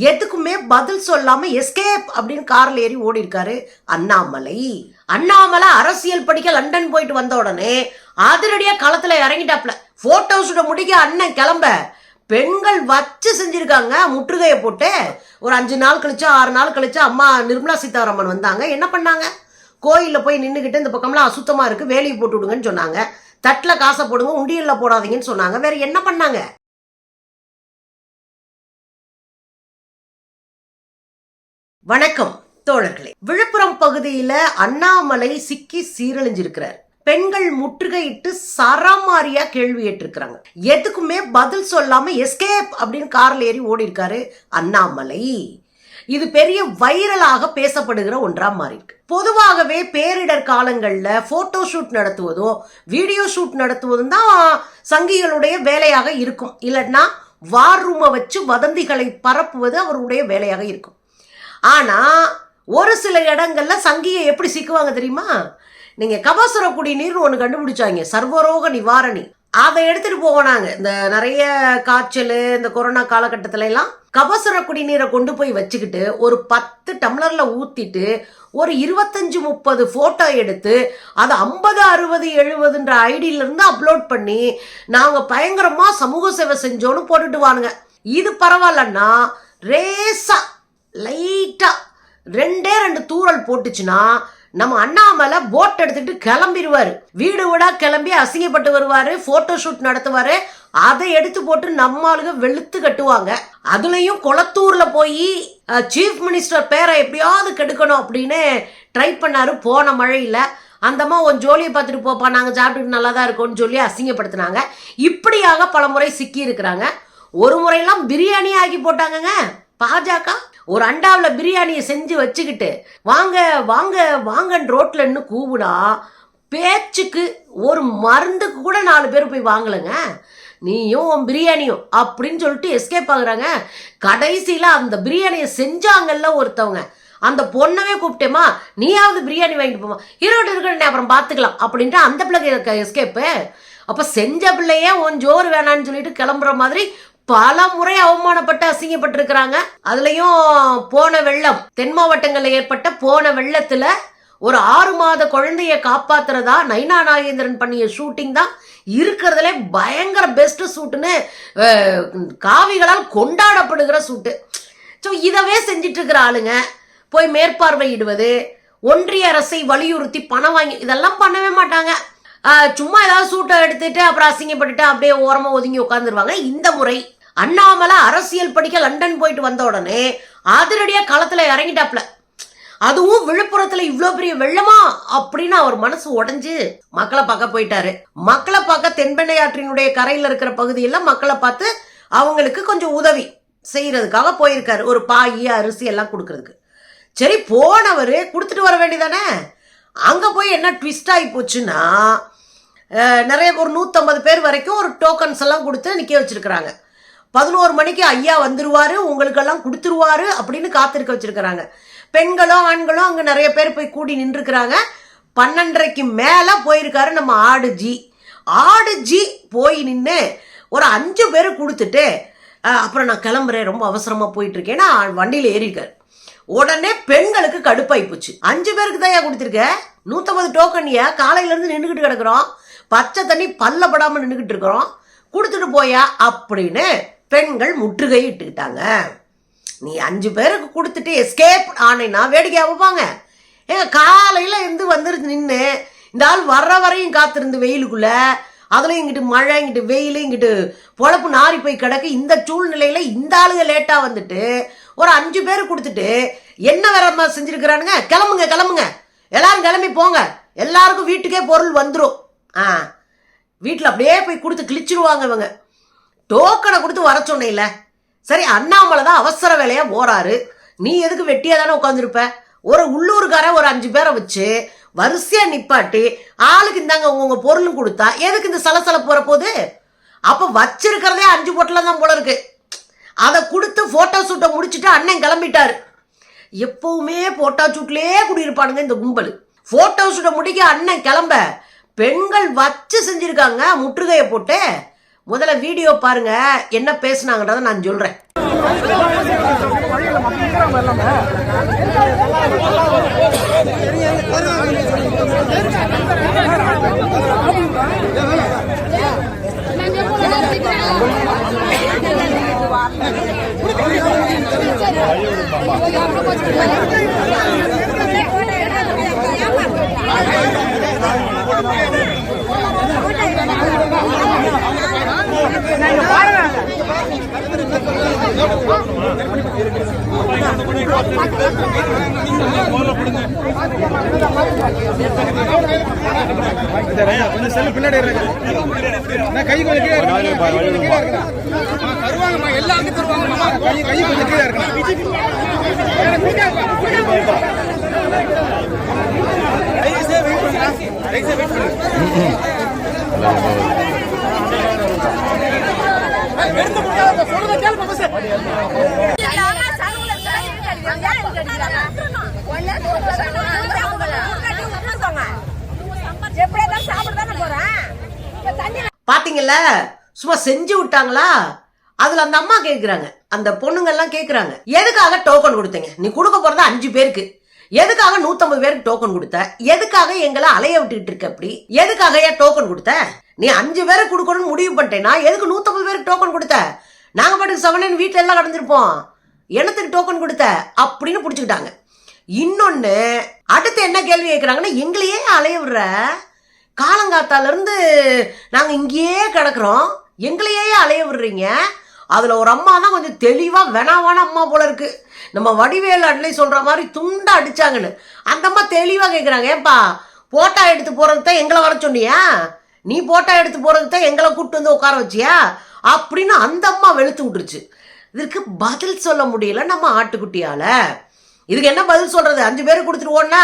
எதுக்குமே பதில் சொல்லாம எஸ்கேப் அப்படின்னு கார்ல ஏறி ஓடி இருக்காரு அண்ணாமலை. அண்ணாமலை அரசியல் படிக்க லண்டன் போயிட்டு வந்த உடனே அதிரடியா களத்துல இறங்கிட்டாப்ல போட்டோஸோட முடிக்க அண்ணன் கிளம்ப. பெண்கள் வச்சு செஞ்சிருக்காங்க முற்றுகையை போட்டு. ஒரு அஞ்சு நாள் கழிச்சு ஆறு நாள் கழிச்சு அம்மா நிர்மலா சீதாராமன் வந்தாங்க. என்ன பண்ணாங்க? கோயிலில் போய் நின்றுக்கிட்டு இந்த பக்கம்லாம் அசுத்தமாக இருக்குது வேலையை போட்டு விடுங்கன்னு சொன்னாங்க. தட்டில் காசை போடுங்க உண்டியலில் போடாதீங்கன்னு சொன்னாங்க. வேறு என்ன பண்ணாங்க? வணக்கம் தோழர்களே. விழுப்புரம் பகுதியில அண்ணாமலை சிக்கி சீரழிஞ்சிருக்கிறார். பெண்கள் முற்றுகையிட்டு சரமாரியா கேள்வி ஏற்றிருக்கிறாங்க. எதுக்குமே பதில் சொல்லாம எஸ்கேப் அப்படின்னு கார்ல ஏறி ஓடி இருக்காரு அண்ணாமலை. இது பெரிய வைரலாக பேசப்படுகிற ஒன்றா மாறி இருக்கு பொதுவாகவே பேரிடர் காலங்களில் போட்டோ ஷூட் நடத்துவதும் வீடியோ ஷூட் நடத்துவதும் தான் சங்கிகளுடைய வேலையாக இருக்கும். இல்லைன்னா வார் ரூமை வச்சு வதந்திகளை பரப்புவது அவருடைய வேலையாக இருக்கும். ஆனால் ஒரு சில இடங்கள்ல சங்கியை எப்படி சிக்குவாங்க தெரியுமா? நீங்க கபசுர குடிநீர் ஒன்று கண்டுபிடிச்சாங்க சர்வரோக நிவாரணி. அதை எடுத்துட்டு போனாங்க இந்த நிறைய காய்ச்சல் இந்த கொரோனா காலகட்டத்தில எல்லாம் கபசுர குடிநீரை கொண்டு போய் வச்சுக்கிட்டு ஒரு பத்து டம்ளர்ல ஊத்திட்டு ஒரு இருபத்தஞ்சு முப்பது ஃபோட்டோ எடுத்து அதை ஐம்பது அறுபது எழுபதுன்ற ஐடியிலேருந்து அப்லோட் பண்ணி நாங்கள் பயங்கரமாக சமூக சேவை செஞ்சோன்னு போட்டுட்டு வானுங்க. இது பரவாயில்லன்னா ரேஸாக லைட்டாக ரெண்டே ரெண்டு தூரல் போட்டுச்சுன்னா நம்ம அண்ணாமலை போட் எடுத்துட்டு கிளம்பிடுவார். வீடு வீடா கிளம்பி அசிங்கப்பட்டு வருவார் ஃபோட்டோ ஷூட் நடத்துவார் அதை எடுத்து போட்டு நம்ம ஆளுங்க வெளுத்து கட்டுவாங்க. அதுலேயும் குளத்தூரில் போய் சீஃப் மினிஸ்டர் பேரை எப்படியாவது கெடுக்கணும் அப்படின்னு ட்ரை பண்ணாரு போன மழையில். அந்தம்மா உன் ஜோலியை பார்த்துட்டு போப்பா நாங்கள் சாப்பிட்டுட்டு நல்லா தான் இருக்கோம்னு சொல்லி அசிங்கப்படுத்தினாங்க. இப்படியாக பல முறை சிக்கி இருக்கிறாங்க ஒரு முறையெல்லாம் பிரியாணி ஆக்கி போட்டாங்கங்க பாஜக. ஒரு அண்டாவில் பிரியாணியை செஞ்சு வச்சுக்கிட்டு வாங்க வாங்க வாங்கன்னு ரோட்டில் நின்று கூவுனா பேச்சுக்கு ஒரு மருந்துக்கு கூட நாலு பேர் போய் வாங்கலைங்க. நீயும் உன் பிரியாணியும் அப்படின்னு சொல்லிட்டு எஸ்கேப் ஆகுறாங்க. கடைசியில் அந்த பிரியாணியை செஞ்சாங்கல்ல ஒருத்தவங்க. அந்த பொண்ணவே கூப்பிட்டேமா நீயாவது பிரியாணி வாங்கிட்டு போமா ஈரோடு இருக்கிற அப்புறம் பார்த்துக்கலாம் அப்படின்ட்டு அந்த பிள்ளைக்கு எஸ்கேப்பு அப்போ செஞ்ச பிள்ளையே உன் ஜோறு வேணான்னு சொல்லிட்டு கிளம்புற மாதிரி பல முறை அவமானப்பட்டு அசிங்கப்பட்டிருக்கிறாங்க. அதுலயும் போன வெள்ளம் தென் மாவட்டங்களில் ஏற்பட்ட போன வெள்ளத்துல ஒரு ஆறு மாத குழந்தைய காப்பாத்துறதா நைனா நாகேந்திரன் பண்ணிய ஷூட்டிங் தான். இருக்கிறதுல பயங்கர பெஸ்ட் ஷூட்டுன்னு காவிகளால் கொண்டாடப்படுகிற ஷூட்டு ஸோ இதவே செஞ்சிட்டு இருக்கிற ஆளுங்க போய் மேற்பார்வையிடுவது ஒன்றிய அரசை வலியுறுத்தி பணம் வாங்கி இதெல்லாம் பண்ணவே மாட்டாங்க. சும்மா ஏதாவது சூட்டை எடுத்துட்டு அப்புறம் அசிங்கப்பட்டுட்டு அப்படியே ஓரமாக ஒதுங்கி உட்காந்துருவாங்க இந்த முறை அண்ணாமலை அரசியல் படிக்க லண்டன் போயிட்டு வந்த உடனே அதிரடியாக களத்தில் இறங்கிட்டாப்ல அதுவும் விழுப்புரத்துல இவ்வளோ பெரிய வெள்ளமா அப்படின்னு அவர் மனசு உடஞ்சு மக்களை பார்க்க போயிட்டாரு. மக்களை பார்க்க தென்பெண்ணை ஆற்றினுடைய கரையில் இருக்கிற பகுதியெல்லாம் மக்களை பார்த்து அவங்களுக்கு கொஞ்சம் உதவி செய்யறதுக்காக போயிருக்காரு. ஒரு பாய் அரிசி எல்லாம் கொடுக்கறதுக்கு. சரி போனவர் கொடுத்துட்டு வர வேண்டியதானே? அங்கே போய் என்ன ட்விஸ்ட் ஆகி போச்சுன்னா நிறைய ஒரு நூற்றம்பது பேர் வரைக்கும் ஒரு டோக்கன்ஸ் எல்லாம் கொடுத்து நிற்க வச்சுருக்குறாங்க. பதினோரு மணிக்கு ஐயா வந்துருவார் உங்களுக்கெல்லாம் கொடுத்துருவாரு அப்படின்னு காத்திருக்க வச்சுருக்கிறாங்க. பெண்களும் ஆண்களும் அங்கே நிறைய பேர் போய் கூடி நின்றுருக்கிறாங்க பன்னெண்டரைக்கு மேலே போயிருக்காரு நம்ம ஆடு ஜி ஆடு ஜி போய் நின்று ஒரு அஞ்சு பேர் கொடுத்துட்டு அப்புறம் நான் கிளம்புறேன் ரொம்ப அவசரமாக போயிட்டுருக்கேன். நான் வண்டியில் ஏறியிருக்காரு. உடனே பெண்களுக்கு கடுப்பாகி போச்சு அஞ்சு பேருக்கு தான் ஏன் கொடுத்துருக்க. நூற்றம்பது டோக்கன்யா காலையிலேருந்து நின்றுக்கிட்டு கிடக்குறோம். பச்சை தண்ணி பல்ல படாமல் நின்றுக்கிட்டு இருக்கிறோம். கொடுத்துட்டு போயா அப்படின்னு பெண்கள் முற்றுகை இட்டுக்கிட்டாங்க. நீ அஞ்சு பேருக்கு கொடுத்துட்டு எஸ்கேப் ஆனேன்னா வேடிக்கை வைப்பாங்க ஏங்க காலையில் இருந்து வந்துருந்து நின்று இந்த ஆள் வர்ற வரையும் காத்திருந்து வெயிலுக்குள்ளே அதுலேயும் இங்கிட்டு மழை இங்கிட்டு வெயில் இங்கிட்டு பொழப்பு நாரி போய் கிடக்கு. இந்த சூழ்நிலையில் இந்த ஆளுங்க லேட்டாக வந்துட்டு ஒரு அஞ்சு பேர் கொடுத்துட்டு என்ன வேற செஞ்சுருக்கிறானுங்க? கிளம்புங்க கிளம்புங்க. எல்லாரும் கிளம்பி போங்க. எல்லாருக்கும் வீட்டுக்கே பொருள் வந்துடும் ஆ. வீட்டில் அப்படியே போய் கொடுத்து கிழிச்சிருவாங்க இவங்க. டோக்கனை கொடுத்து வர சொன்னேன்ல. சரி அண்ணாமலை தான் அவசர வேலையாக போகிறாரு நீ எதுக்கு வெட்டியாக தானே உட்காந்துருப்ப ஒரு உள்ளூர்காரன் ஒரு அஞ்சு பேரை வச்சு வரிசையாக நிப்பாட்டி ஆளுக்கு இந்தாங்க உங்க பொருளும் கொடுத்தா எதுக்கு இந்த சலசல போகிற போது? அப்போ வச்சிருக்கிறதே அஞ்சு பொட்டலாம் தான் போல இருக்கு. அதை கொடுத்து ஃபோட்டோ ஷூட்டை முடிச்சுட்டு அண்ணன் கிளம்பிட்டாரு. எப்பவுமே ஃபோட்டோ ஷூட்லேயே குடியிருப்பானுங்க இந்த கும்பல். ஃபோட்டோ ஷூட்டை முடிக்க அண்ணன் கிளம்ப பெண்கள் வச்சு செஞ்சிருக்காங்க முற்றுகையை போட்டு. முதல்ல வீடியோ பாருங்க என்ன பேசுனாங்கன்றதை நான் சொல்றேன். பின்னாடி கை கொஞ்சம் கீழே இருக்கு கை கொஞ்சம் கீழே தருவாங்கம்மா தருவாங்கம்மா கை கை கொஞ்சம் கீழே பாத்தீங்கல்ல சும்மா செஞ்சு விட்டாங்களா? அதுல அந்த அம்மா கேக்குறாங்க. அந்த பொண்ணுங்க எல்லாம் கேக்குறாங்க. எதுக்காக டோக்கன் கொடுத்தீங்க? நீ கொடுக்க போறது அஞ்சு பேருக்கு. எதுக்காக நூத்தம்பது பேருக்கு டோக்கன் கொடுத்த? எதுக்காக எங்களை அலைய விட்டுக்கிட்டு இருக்க அப்படி எதுக்காக ஏன் டோக்கன் கொடுத்த? நீ அஞ்சு பேரை கொடுக்கணும்னு முடிவு பண்ணிட்டேன்னா எதுக்கு நூத்தம்பது பேருக்கு டோக்கன் கொடுத்த? நாங்க பாட்டுக்கு செவனன் வீட்டுல எல்லாம் கடந்திருப்போம் என்னத்துக்கு டோக்கன் கொடுத்த? அப்படின்னு புடிச்சுக்கிட்டாங்க. இன்னொன்னு அடுத்து என்ன கேள்வி கேட்குறாங்கன்னா எங்களையே அலைய விடுற? காலங்காத்தால இருந்து நாங்க இங்கேயே கிடக்குறோம். எங்களையே அலைய விடுறீங்க. அதுல ஒரு அம்மா தான் கொஞ்சம் தெளிவா வேணாவான அம்மா போல இருக்கு. நம்ம வடிவேல் அண்ணே சொல்கிற மாதிரி துண்டை அடிச்சாங்கன்னு. அந்தம்மா தெளிவாக கேட்குறாங்க ஏன்ப்பா ஏன்பா போட்டா எடுத்து போகிறது தான் எங்களை வர சொன்னியா? நீ போட்டா எடுத்து போகிறது தான் எங்களை கூப்பிட்டு வந்து உட்கார வச்சியா? அப்படின்னு அந்த அம்மா வெளுத்து விட்டுருச்சு. இதற்கு பதில் சொல்ல முடியல நம்ம ஆட்டுக்குட்டியால். இதுக்கு என்ன பதில் சொல்கிறது அஞ்சு பேர் கொடுத்துருவோன்னா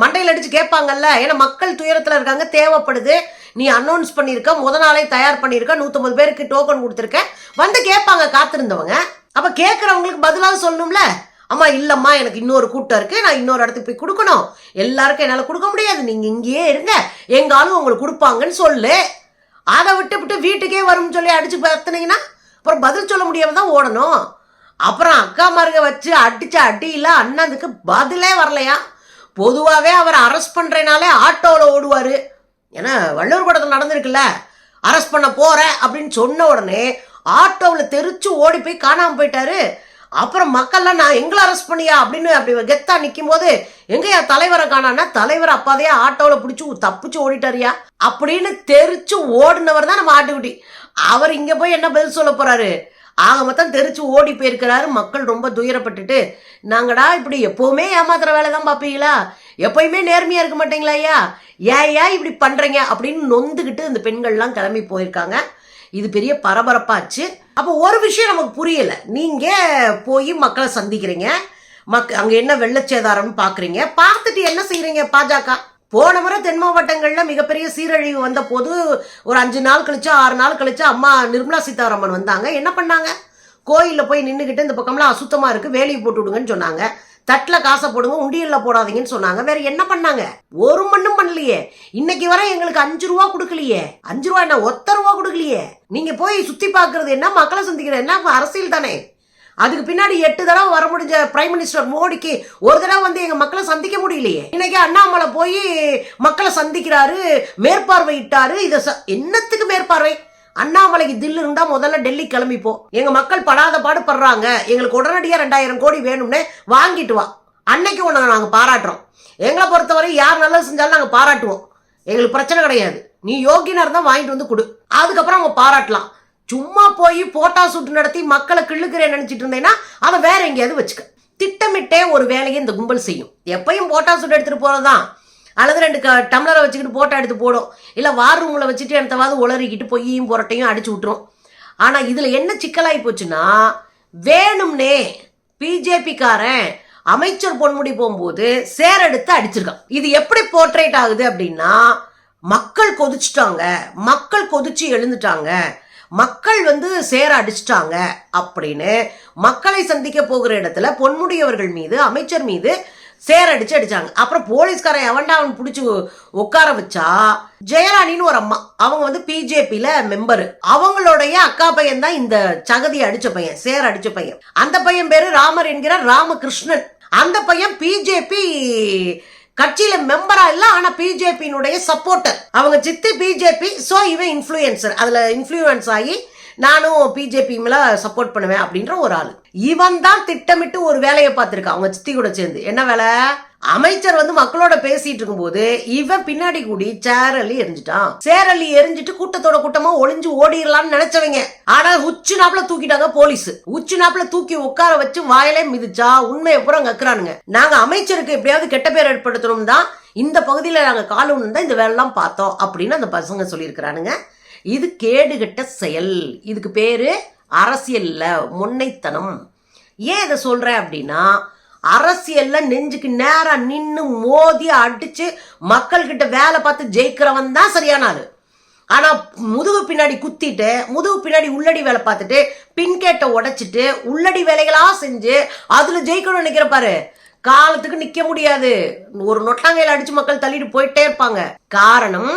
மண்டையில் அடித்து கேட்பாங்கல்ல ஏன்னா மக்கள் துயரத்தில் இருக்காங்க தேவைப்படுது. நீ அனௌன்ஸ் பண்ணியிருக்க முத நாளே தயார் பண்ணியிருக்க நூற்றம்பது பேருக்கு டோக்கன் கொடுத்துருக்க. வந்து கேட்பாங்க காத்திருந்தவங்க. அப்போ கேட்குறவங்களுக்கு பதிலாக சொல்லணும்ல? அம்மா இல்லைம்மா எனக்கு இன்னொரு கூட்டம் இருக்கு. நான் இன்னொரு இடத்துக்கு போய் கொடுக்கணும். எல்லாருக்கும் என்னால் கொடுக்க முடியாது. நீங்கள் இங்கேயே இருங்க. எங்காலும் உங்களுக்கு கொடுப்பாங்கன்னு சொல்லு. அதை விட்டு விட்டு வீட்டுக்கே வரும்னு சொல்லி அடிச்சு பார்த்துனீங்கன்னா அப்புறம் பதில் சொல்ல முடியாம தான் ஓடணும். அப்புறம் அக்கா மாருங்க வச்சு அடிச்ச அடியில அண்ணனுக்கு பதிலே வரலையா? பொதுவாகவே அவர் அரெஸ்ட் பண்ணுறனாலே ஆட்டோவில் ஓடுவார். ஏன்னா வள்ளூர் கூடத்தில் நடந்திருக்குல்ல. அரெஸ்ட் பண்ண போகிறேன் அப்படின்னு சொன்ன உடனே ஆட்டோவில் தெரிச்சு ஓடி போய் காணாமல் போயிட்டாரு. அப்புறம் மக்கள்லாம் நான் எங்களை அரெஸ்ட் பண்ணியா? அப்படின்னு அப்படி கெத்தா நிற்கும் போது எங்கயா தலைவரை காணான்னா தலைவர் அப்பாதையா ஆட்டோவில் பிடிச்சி தப்பிச்சு ஓடிட்டாருயா அப்படின்னு தெரிச்சு ஓடினவர் தான் நம்ம ஆட்டுக்குட்டி. அவர் இங்கே போய் என்ன பதில் சொல்ல போகிறாரு ஆக மொத்தம் தெரிச்சு ஓடி போயிருக்கிறாரு. மக்கள் ரொம்ப துயரப்பட்டுட்டு நாங்கடா இப்படி எப்போவுமே ஏமாத்துற வேலை தான் பார்ப்பீங்களா எப்பயுமே நேர்மையாக இருக்க மாட்டீங்களா ஐயா? ஏன் ஏன் இப்படி பண்ணுறீங்க அப்படின்னு நொந்துக்கிட்டு இந்த பெண்கள்லாம் கிளம்பி போயிருக்காங்க. இது பெரிய பரபரப்பாச்சு. அப்போ ஒரு விஷயம் நமக்கு புரியலை. நீங்கள் போய் மக்களை சந்திக்கிறீங்க. மக் அங்கே என்ன வெள்ளச்சேதாரம்னு பார்க்குறீங்க பார்த்துட்டு என்ன செய்கிறீங்க பாஜக? போன முறை தென் மாவட்டங்களில் மிகப்பெரிய சீரழிவு வந்த போது ஒரு அஞ்சு நாள் கழிச்சு ஆறு நாள் கழிச்சு அம்மா நிர்மலா சீதாராமன் வந்தாங்க. என்ன பண்ணாங்க? கோயிலில் போய் நின்றுக்கிட்டு இந்த பக்கம்லாம் அசுத்தமாக இருக்குது வேலையை போட்டு விடுங்கன்னு சொன்னாங்க. தட்டில் காசை போடுங்க உண்டியலில் போடாதீங்கன்னு சொன்னாங்க. வேற என்ன பண்ணாங்க? ஒரு மண்ணும் பண்ணலையே. இன்னைக்கு வர எங்களுக்கு அஞ்சு ரூபா கொடுக்கலையே. அஞ்சு ரூபா என்ன ஒத்த ரூபா கொடுக்கலையே? நீங்க போய் சுத்தி பார்க்கறது என்ன மக்களை சந்திக்கிறது என்ன? அரசியல் தானே. அதுக்கு பின்னாடி எட்டு தடவை வர முடிஞ்ச பிரைம் மினிஸ்டர் மோடிக்கு ஒரு தடவை வந்து எங்க மக்களை சந்திக்க முடியலையே. இன்னைக்கு அண்ணாமலை போய் மக்களை சந்திக்கிறாரு மேற்பார்வையிட்டாரு. இதை ச- என்னத்துக்கு மேற்பார்வை? அண்ணாமலைக்கு தில்லு இருந்தா முதல்ல டெல்லி கிளம்பிப்போம் எங்க மக்கள் படாத பாடு படுறாங்க. எங்களுக்கு உடனடியா ரெண்டாயிரம் கோடி வேணும்னு வாங்கிட்டு வா. அன்னைக்கு உன்னை நாங்கள் பாராட்டுறோம். எங்களை பொறுத்தவரை யார் நல்லது செஞ்சாலும் நாங்கள் பாராட்டுவோம். எங்களுக்கு பிரச்சனை கிடையாது. நீ யோகினா தான் வாங்கிட்டு வந்து கொடு. அதுக்கப்புறம் அவங்க பாராட்டலாம். சும்மா போய் போட்டா சூட்டு நடத்தி மக்களை கிள்ளுக்கிறேன் நினச்சிட்டு இருந்தேன்னா அதை வேற எங்கேயாவது வச்சுக்க. திட்டமிட்டே ஒரு வேலையை இந்த கும்பல் செய்யும். எப்பயும் போட்டா சூட்டு போகிறது தான் அல்லது ரெண்டு க டம்ளரை வச்சுக்கிட்டு போட்டோ எடுத்து போடும். இல்லை வார் ரூமில் வச்சுட்டு எனத்தவாது உளறிக்கிட்டு பொய்யும் புரட்டையும் அடிச்சு விட்டுரும். ஆனால் இதில் என்ன சிக்கலாகி போச்சுன்னா வேணும்னே பிஜேபிக்காரன் அமைச்சர் பொன்முடி போகும்போது சேர் எடுத்து அடிச்சிருக்கான். இது எப்படி போர்ட்ரேட் ஆகுது அப்படின்னா மக்கள் கொதிச்சிட்டாங்க. மக்கள் கொதிச்சு எழுந்துட்டாங்க. மக்கள் வந்து சேர அடிச்சிட்டாங்க அப்படின்னு மக்களை சந்திக்க போகிற இடத்துல பொன்முடி அவர்கள் மீது அமைச்சர் மீது சேர் அடிச்சு அடிச்சாங்க. அப்புறம் போலீஸ்காரன் எவன்டா அவன் பிடிச்சி உட்கார வச்சா? ஜெயராணின்னு ஒரு அம்மா. அவங்க வந்து பிஜேபியில மெம்பரு அவங்களுடைய அக்கா பையன் தான் இந்த சகதியை அடிச்ச பையன் சேர் அடிச்ச பையன். அந்த பையன் பேரு ராமர் என்கிற ராமகிருஷ்ணன். அந்த பையன் பிஜேபி கட்சியில மெம்பரா இல்ல ஆனா பிஜேபியினுடைய சப்போர்ட்டர் அவங்க சித்தி பிஜேபி சோ இவன் இன்ஃபுளுசர் அதுல இன்ஃப்ளூயன்ஸ் ஆகி நானும் பிஜேபி மேல சப்போர்ட் பண்ணுவேன் அப்படின்ற ஒரு ஆள். இவன் தான் திட்டமிட்டு ஒரு வேலையை பார்த்திருக்கான். அவங்க சித்தி கூட சேர்ந்து. என்ன வேலை? அமைச்சர் வந்து மக்களோட பேசிட்டு இருக்கும்போது இவன் பின்னாடி கூடி சேரலி எரிஞ்சிட்டான். சேரலி எரிஞ்சிட்டு கூட்டத்தோட கூட்டமா ஒளிஞ்சு ஓடிடலாம்னு நினைச்சவங்க. ஆனா உச்சு நாப்புல தூக்கிட்டாங்க போலீஸ். உச்சு நாப்புல தூக்கி உட்கார வச்சு வாயிலே மிதிச்சா உண்மையை பூரா கக்குறானுங்க நாங்க அமைச்சருக்கு எப்படியாவது கெட்ட பேர் ஏற்படுத்தணும் தான் இந்த பகுதியில நாங்க கால் தான் இந்த வேலைலாம் பார்த்தோம் அப்படின்னு அந்த பசங்க சொல்லியிருக்கிறானுங்க. இது கேடுகட்ட செயல். இதுக்கு பேரு அரசியலில் முன்னைத்தனம். ஏன் இதை சொல்கிறேன் அப்படின்னா அரசியலில் நெஞ்சுக்கு நேராக நின்று மோதி அடிச்சு மக்கள்கிட்ட வேலை பார்த்து ஜெயிக்கிறவன் தான் சரியான ஆள் ஆனால் முதுகு பின்னாடி குத்திட்டு முதுகு பின்னாடி உள்ளடி வேலை பார்த்துட்டு பின்கேட்டை உடைச்சிட்டு உள்ளடி வேலைகளாக செஞ்சு அதில் ஜெயிக்கணும்னு நினைக்கிற பாரு. காலத்துக்கு நிற்க முடியாது. ஒரு நொட்டாங்கையில் அடித்து மக்கள் தள்ளிட்டு போயிட்டே இருப்பாங்க. காரணம்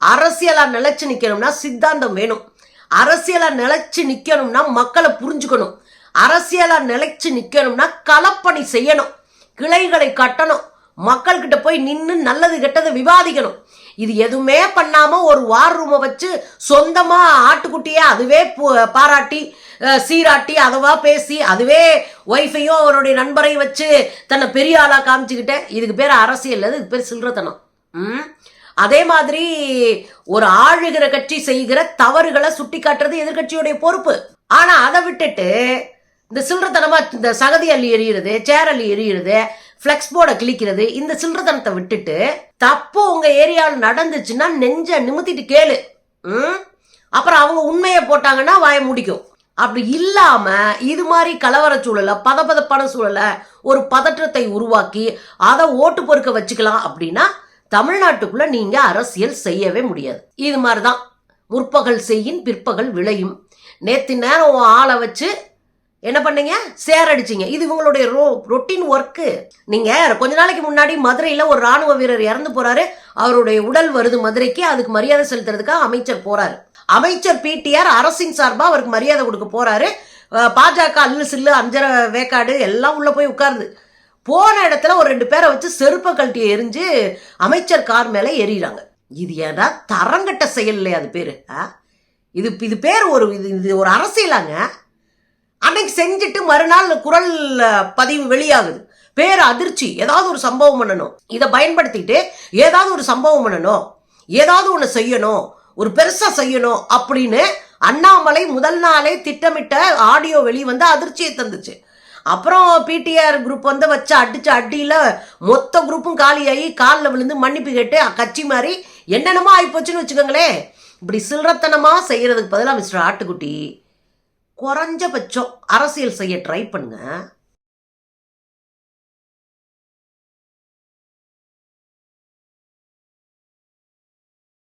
அரசியலாக நிலச்சி நிற்கணும்னா சித்தாந்தம் வேணும். அரசியலா நிலைச்சு நிக்கணும்னா மக்களை புரிஞ்சுக்கணும். அரசியலா நிலைச்சு நிக்கணும்னா களப்பணி செய்யணும். கிளைகளை கட்டணும். மக்கள்கிட்ட போய் நின்று நல்லது கெட்டது விவாதிக்கணும். இது எதுவுமே பண்ணாம ஒரு வார் ரூமை வச்சு சொந்தமா ஆட்டுக்குட்டியே அதுவே பாராட்டி சீராட்டி அதுவா பேசி அதுவே ஒய்ஃபையும் அவருடைய நண்பரையும் வச்சு தன்னை பெரிய ஆளா காமிச்சுக்கிட்டேன். இதுக்கு பேர் அரசியல் இது இதுக்கு பேர் சில்லறத்தனம். ம்? அதே மாதிரி ஒரு ஆளுகிற கட்சி செய்கிற தவறுகளை சுட்டி காட்டுறது எதிர்கட்சியுடைய பொறுப்பு. ஆனா அதை விட்டுட்டு இந்த சில்லறத்தனமா இந்த சகதி அள்ளி எறிகிறது சேர் அள்ளி எறிகிறது ஃப்ளெக்ஸ் போர்டை கிழிக்கிறது இந்த சில்லறத்தனத்தை விட்டுட்டு தப்பு உங்க ஏரியாவில் நடந்துச்சுன்னா நெஞ்ச நிமித்திட்டு கேளு. ம்? அப்புறம் அவங்க உண்மையை போட்டாங்கன்னா வாய முடிக்கும் அப்படி இல்லாம இது மாதிரி கலவர சூழலை பதபதப்பான சூழலை ஒரு பதற்றத்தை உருவாக்கி அதை ஓட்டு பொறுக்க வச்சுக்கலாம் அப்படின்னா தமிழ்நாட்டுக்குள்ள நீங்க அரசியல் செய்யவே முடியாது. இது மாதிரிதான். முற்பகல் செய்யின் பிற்பகல் விளையும். நேத்து நேரம் ஆளை வச்சு என்ன பண்ணீங்க? சேர் இது இவங்களுடைய ரோ ரொட்டீன் ஒர்க்கு நீங்கள் கொஞ்ச நாளைக்கு முன்னாடி மதுரையில் ஒரு ராணுவ வீரர் இறந்து போகிறாரு அவருடைய உடல் வருது மதுரைக்கு. அதுக்கு மரியாதை செலுத்துறதுக்காக அமைச்சர் போகிறாரு அமைச்சர் பிடிஆர் அரசின் சார்பாக அவருக்கு மரியாதை கொடுக்க போகிறாரு பாஜக அல்லு சில்லு அஞ்சரை வேக்காடு எல்லாம் உள்ளே போய் உட்காருது. போன இடத்துல ஒரு ரெண்டு பேரை வச்சு செருப்பை கழட்டி எரிஞ்சு அமைச்சர் கார் மேலே எறிகிறாங்க இது ஏதா தரங்கட்ட செயல் இல்லையா அது பேர்? ஆ? இது இது பேர் ஒரு இது இது ஒரு அரசியலாங்க. அன்னைக்கு செஞ்சுட்டு மறுநாள் குரல் பதிவு வெளியாகுது. பேர் அதிர்ச்சி. ஏதாவது ஒரு சம்பவம் பண்ணணும். இதை பயன்படுத்திட்டு ஏதாவது ஒரு சம்பவம் பண்ணணும். ஏதாவது ஒன்று செய்யணும். ஒரு பெருசா செய்யணும் அப்படின்னு அண்ணாமலை முதல் நாளே திட்டமிட்ட ஆடியோ வெளி வந்து அதிர்ச்சியை தந்துச்சு. அப்புறம் பிடிஆர் குரூப் வந்து வச்சு அடிச்சு அடியில் மொத்த குரூப்பும் காலியாகி காலில் விழுந்து மன்னிப்பு கேட்டு கட்சி மாதிரி என்னென்னமோ ஆகிப்போச்சுன்னு வச்சுக்கோங்களேன். இப்படி சில்லறத்தனமா செய்கிறதுக்கு பதிலாக மிஸ்டர் ஆட்டுக்குட்டி குறைஞ்சபட்சம் அரசியல் செய்ய ட்ரை பண்ணுங்க.